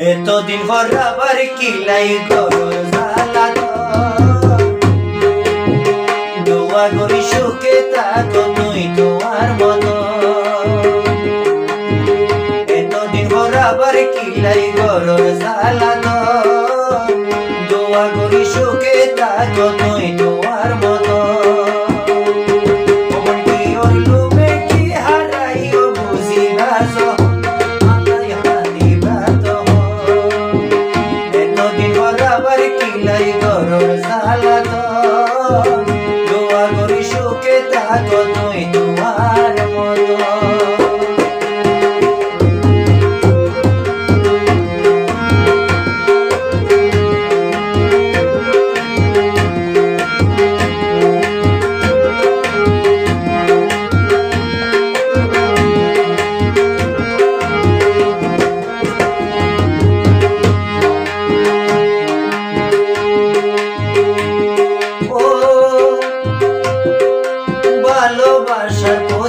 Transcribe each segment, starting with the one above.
এতদিন পর আবার জ্বালা দোয়া করি সুখে থাকো তুই তোমার মতো। এতদিন পর জ্বালা দোয়া করি সুখে থাকো তুই তোমার তুই তোমার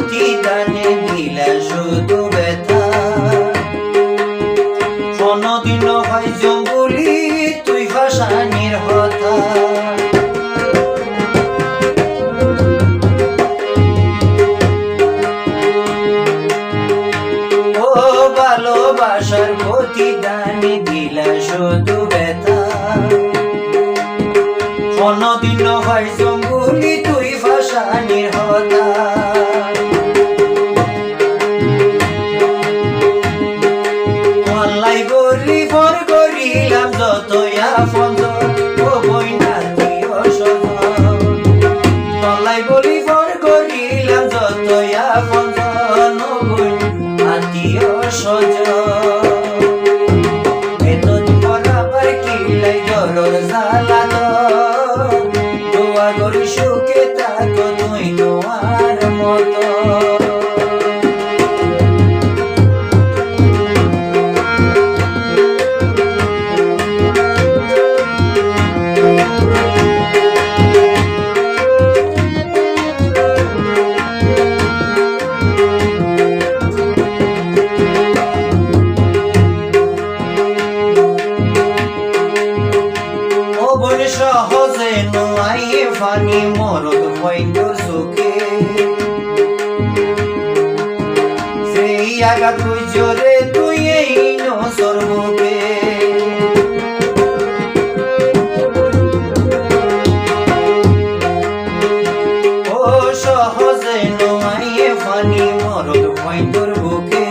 প্রতিদানে দিলা শুধু ব্যথা। কোনদিন হয় জঙ্গলি, তুই ভাসানির হতা ও ভালোবাসার প্রতিদানে দিলা শুধু ব্যথা। কোনদিন হয় জঙ্গুলি, তুই ভাসানির হতা ফানি মরদ পয়ন্দর সুখে। সেই আঘাত জোরে, তুই এই নসর মুখে। ও সহজে নোয়াইয়ে ফানি মরদ পয়ন্দর বুকে।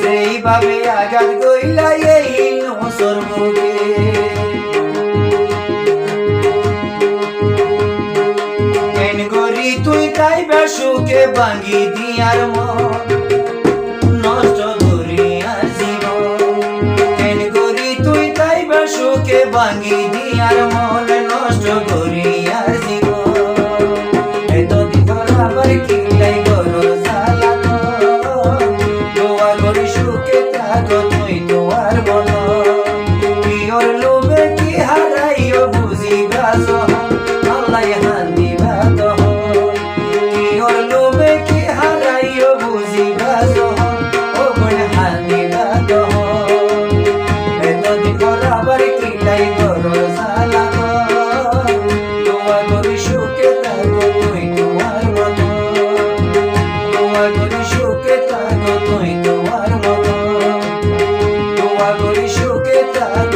সেইভাবে আঘাত গইলা এই তাই সুখে ভাঙি দিয়ার মন। নষ্ট করিয়ার জীবন। কেন করি তুই তাই সুখে ভাঙি দিয়ার মন। নষ্ট করিয়ার জীবন। এতদিন পর আবার কিলাই গরর সালাত দোয়া করি সুখে থাকো তুই তোমার মন vida.